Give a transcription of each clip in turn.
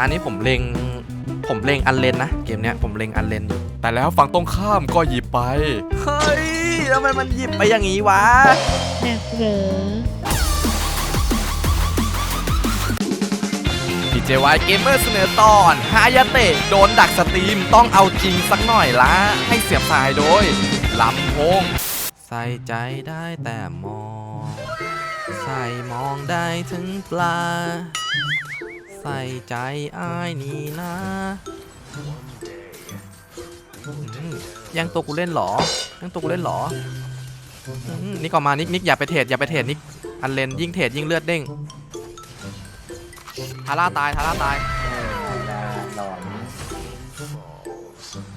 ตอนนี้ผมเล็งผมเล็งอันเลนนะเกมเนี้ยผมเล็งอันเลนอยู่แต่แล้วฝั่งตรงข้ามก็หยิบไปเฮ้ยทำไมมันหยิบไปอย่างนี้วะหนักเหรอ DJY Gamer เสนอตอนฮายาเตะโดนดักสตรีมต้องเอาจริงสักหน่อยละให้เสียบสายโดยลำโพงใส่ใจได้แต่มอง ใส่มองได้ถึงปลา ใส่ใจอ้ายนี่นะอืมแยังตัวกูเล่นเหรอแยังตัวกูเล่นเหรออืมนิกออกมานิกนิกอย่าไปเทรดอย่าไปเทรดนิกอันเลนยิ่งเทรดยิ่งเลือดเด้งทาร่าตายทาร่าตายหลอน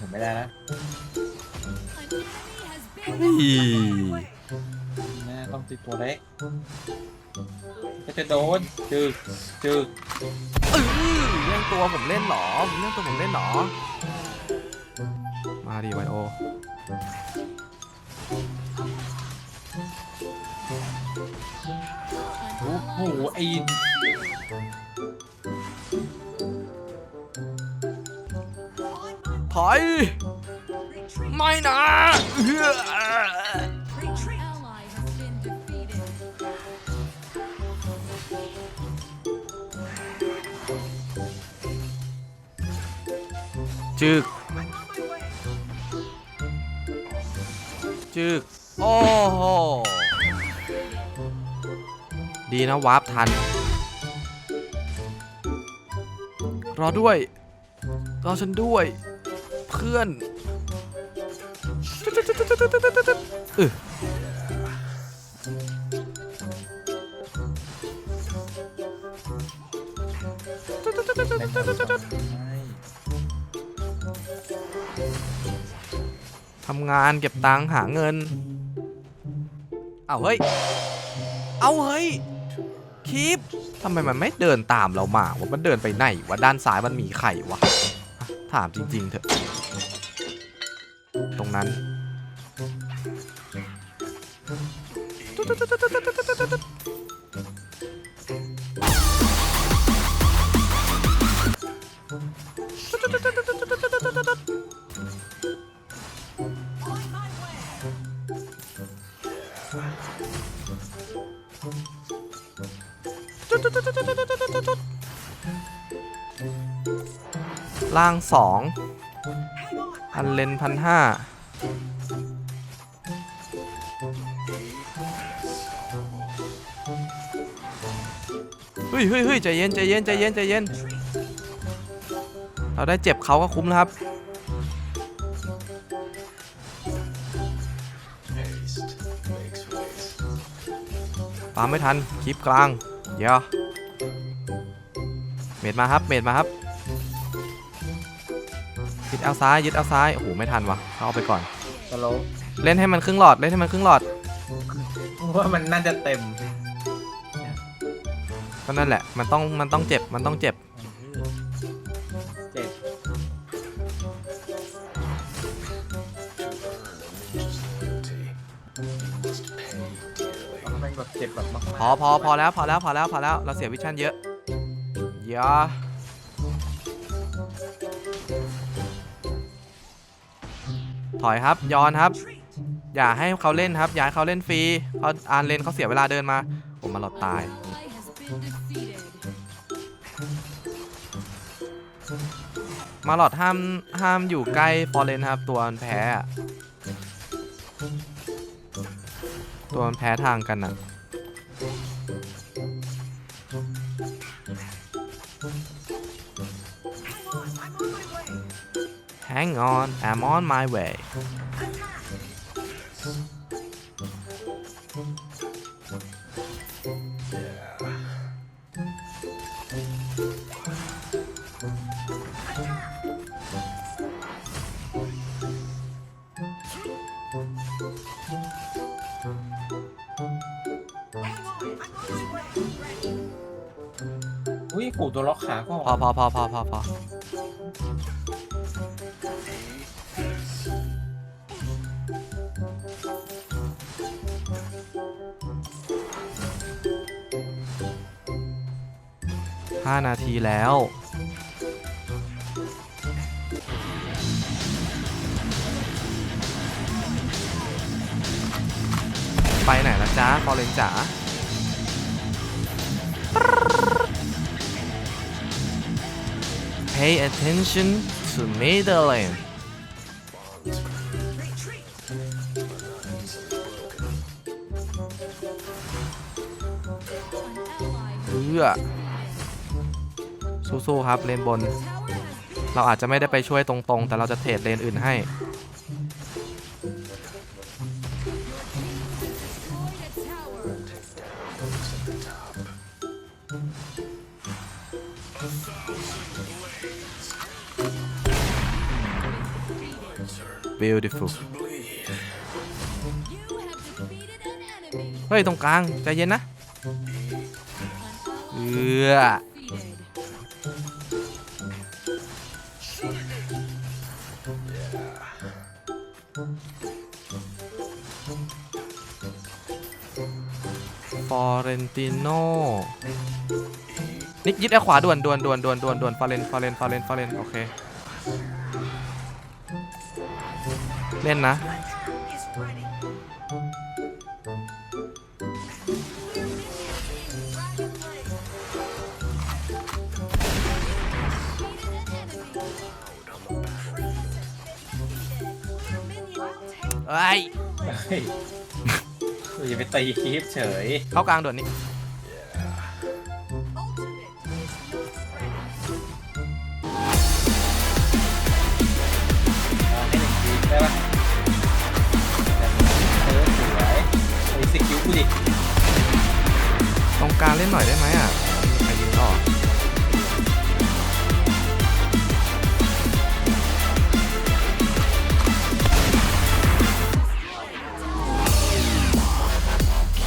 ผมไม่ได้นะอีแม่ ต้องติดตัวเล็กก็จะโดนจึกจึกเออเรื่องตัวผมเล่นเหรอเรื่องตัวผมเล่นเหรอ มาดิไวโอโอ้โหไอ้ถอย ไม่นะ จึก จึก โอ้โห ดีนะ วาร์ปทัน รอด้วย รอฉันด้วย เพื่อนเออำงานเก็บตังค์หาเงิน เอาเฮ้ย เอาเฮ้ยคีปทำไมมันไม่เดินตามเรามาวะมันเดินไปไหนวะด้านซ้ายมันมีไข่วะ ถามจริง ๆ เถอะ ตรงนั้น ล่างสองพันเลนพันห้าเฮ้ยเฮ้ยเฮ้ยใจเย็นใจเย็นใจเย็นใจเย็น เราได้เจ็บเขาก็คุ้มแล้วครับ ตามไม่ทัน คลิปกลาง ยวเมดมาครับ เมดมาครับ ยึดเอาซ้าย ยึดเอาซ้าย โอ้โห ไม่ทันวะเขาเอาไปก่อน สโลว์เล่นให้มันครึ่งหลอด เล่นให้มันครึ่งหลอด ว่ามันน่าจะเต็ม ก็นั่นแหละ มันต้อง มันต้องเจ็บ มันต้องเจ็บ แบบเจ็บแบบมากพอพอพอแล้วพอแล้วพอแล้วพอแล้วเราเสียวิชั่นเยอะเยอะถอยครับย้อนครับ อย่าให้เขาเล่นครับ อย่าให้เขาเล่นฟรีเขาอ่านเลนเขาเสียเวลาเดินมาผมมาหลอดตายมาหลอดห้ามห้ามอยู่ใกล้ฟอเรนครับ ตัวแพ้อะตัวแพ้ทางกันอะ Hang on I'm on my way อุ้ยขู่ตัวล็อกขาก็พอพอพอพอพอพอ 5 นาทีแล้ว ไปไหนละจ้าฟอเรนจ๋าพ a y attention to middle lane เพื่อ สู้ๆครับเลนบน เราอาจจะไม่ได้ไปช่วยตรงๆ แต่เราจะเทรดเลนอื่นให้ beautiful เฮ้ย ตรงกลาง ใจเย็นนะ เอ ally อ Florentino นิกยึดแอร์ขวาด่วนด่วนด่วนด่วนด่วนด่วนฟาเรนฟาเรนฟาเรนฟาเรนโอเค เล่นนะเอ้ เฮ้ย อย่าไปตีคลิปเฉย เข้ากลางด่วนนี่เอาให้หนึ่งทีได้ปะเออสวยไอ้สกิลกูดิตรงกลางเล่นหน่อยได้ไหมอะ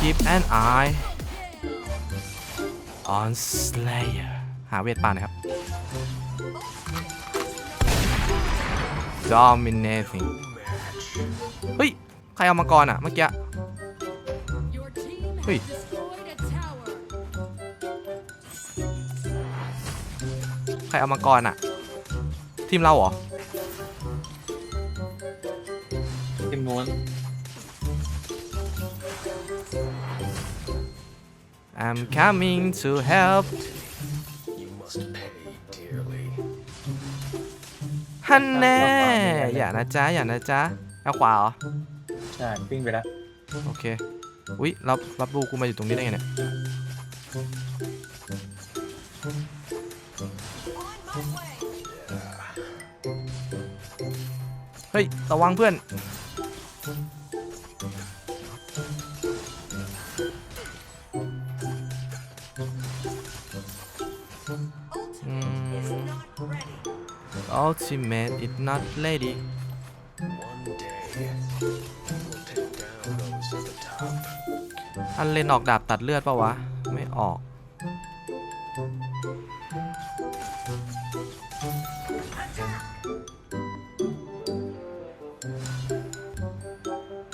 คีป an eye on Slayer หาเวทป่านะครับ dominating เฮ้ย ใครเอามังกรอะ เมื่อกี้ Your team has Ui. destroyed a tower. ใครเอามังกรอะ ทีมเราเหรอ ทีมนู้น I'm coming to help ฮันแน่อย่านะจ๊ะอย่านะจ๊ะเอาขวาเหรอใช่ปิ้งไปแล้วโอเคอุ๊ยรับรับรูกูมาอยู่ตรงนี้ได้ไงเนี่ยเฮ้ยระวังเพื่อน Ultimate is not ready อันเลนออกดาบตัดเลือดปะวะ ไม่ออก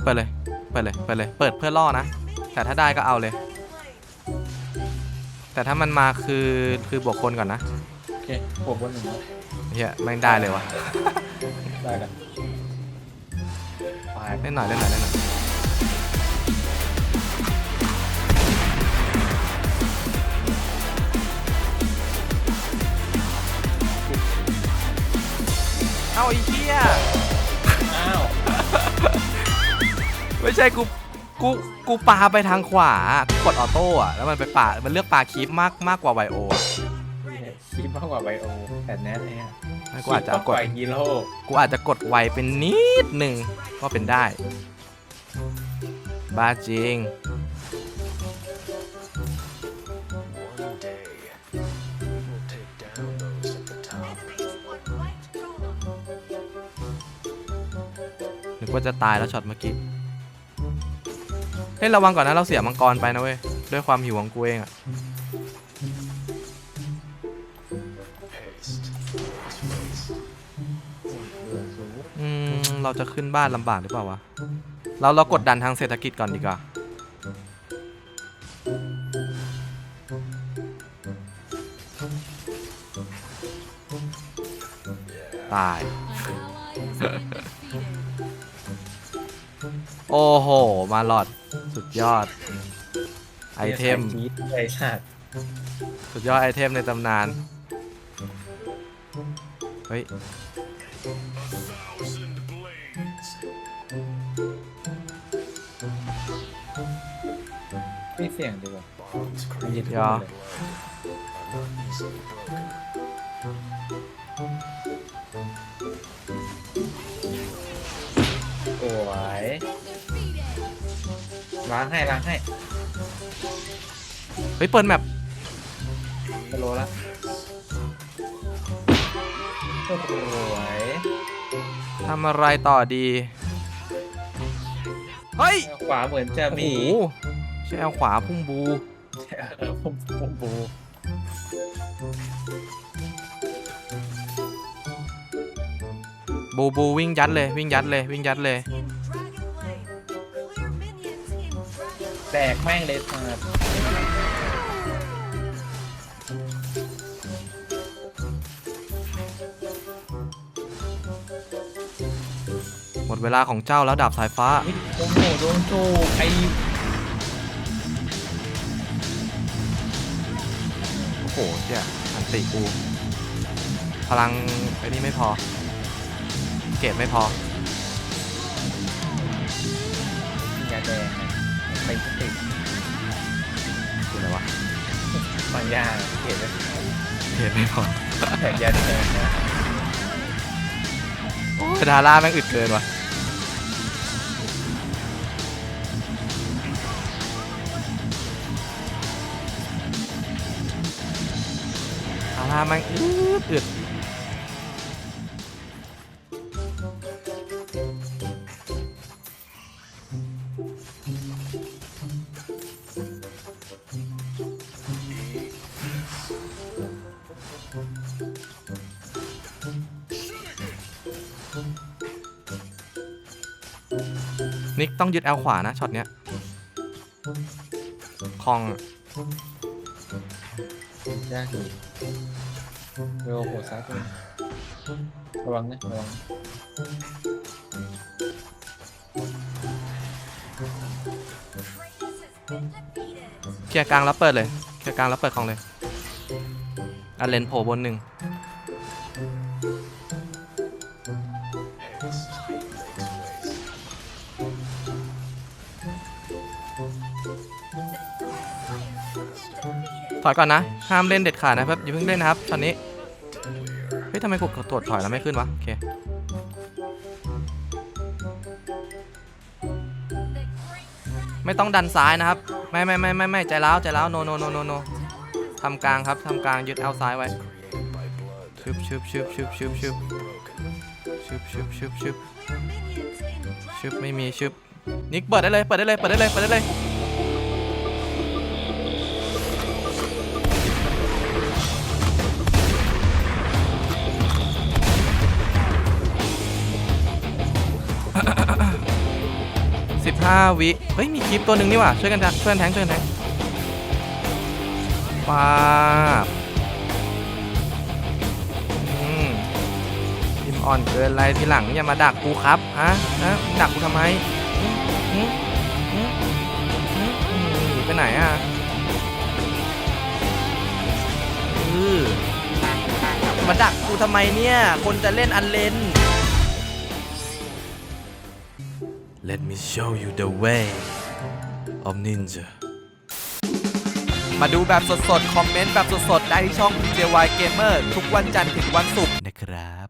เปิดเลย เปิดเลย เปิดเลย เปิดเพื่อล่อนะ แต่ถ้าได้ก็เอาเลย แต่ถ้ามันมาคือคือบวกคนก่อนนะ โอเคปวดบนหนึ่ง เฮียแม่งได้เลยวะได้กันไปเล่นหน่อยเล่นหน่อยเล่นหน่อยเอาไอ้เหี้ยอ้าวไม่ใช่กูกูกูปาไปทางขวากูกดออโต้อะแล้วมันไปปามันเลือกปาคีปมากมากกว่าไวโออะ คิดมากกว่าไบโอแต่แน่เนี่ยให้ กูอาจจะกดคิมกกว่าฮีโร่กูอาจจะกดไวเป็นนิดหนึ่งก็เป็นได้ บ้าจริง นึกว่าจะตายแล้วช็อตเมื่อกี้ เฮ้ยระวังก่อนนะเราเสียมังกรไปนะเว้ย ด้วยความหิวของกูเองอะ เราจะขึ้นบ้านลำบากหรือเปล่าวะ เราเรากดดันทางเศรษฐกิจก่อนดีกว่า ตาย An ally has been defeated. โอ้โห มาหลอด สุดยอด ไอเทมกีดไอชาติสุดยอดไอเทมในตำนาน เฮ้ย เสี่ยงดีกว่าเดี๋ยวโอ้ย Defeated. ล้างให้ล้างให้เฮ้ยเปิดแมปสโลละโอ้โหยทำอะไรต่อดี เฮ้ย ขวาเหมือนจะโอ้โห มีใช่เอาขวาพุ่งบูเออผมผมบูบูบูวิ่งยัดเลยวิ่งยัดเลยวิ่งยัดเลย In Dragon Lane. Clear minions in Dragon แตกแม่งเลยครับหมดเวลาของเจ้าแล้วดาบสายฟ้าเฮ้ยโอ้โหโดนโจกไอ หเจ้าอันติกู พลังไอ้นี่ไม่พอ เกรดไม่พอ ยาแดงไม่ติดคืออะไรวะ บางอย่างเห็นไหมเกรดไม่พอแถบยาแดงนะ คาทาร่าแม่งอึดเกินว่ะ ม่งอึดอึดนิกต้องยึดแอลขวานะช็อตเนี้ยคลองยากดี เร็วโหดซ้ายตัวระวังนะระวังเคลียร์กลางแล้วเปิดเลยเคลียร์กลางแล้วเปิดคลองเลยอันเลนโผล่บนหนึ่งถอยก่อนนะ ห้ามเล่นเด็ดขาดนะครับอย่าเพิ่งเล่นนะครับตอนนี้ ฮ้ยทำไมกดตรวจถอยแล้วไม่ขึ้นวะ โอเคไม่ต้องดันซ้ายนะครับ ไม่ไม่ไม่ไม่ไม่ใจร้าวใจร้าวโนโนโนโนโนทำกลางครับทำกลางยึดเอาซ้ายไว้ชึบชึบชึบชึบชึบชึบชึบชึบชึบชึบชึบไม่มีชึบนิกเปิดได้เลยเปิดได้เลยเปิดได้เลยเปิดได้เลย สิบห้าวิ เฮ้ย มีคลิปตัวหนึ่งนี่ว่าช่วยกันช่วยกันแทงช่วยกันแทงป้าบพิมอ่อนเกินไรทีหลังอย่ามาดักกูครับฮะฮะดักกูทำไมหนีไปไหนอะมาดักกูทำไมเนี่ย คนจะเล่นอันเลน Let me show you the way of ninja มาดูแบบสดๆ คอมเมนต์แบบสดๆ ได้ที่ช่อง DJY Gamer ทุกวันจันทร์ถึงวันศุกร์นะครับ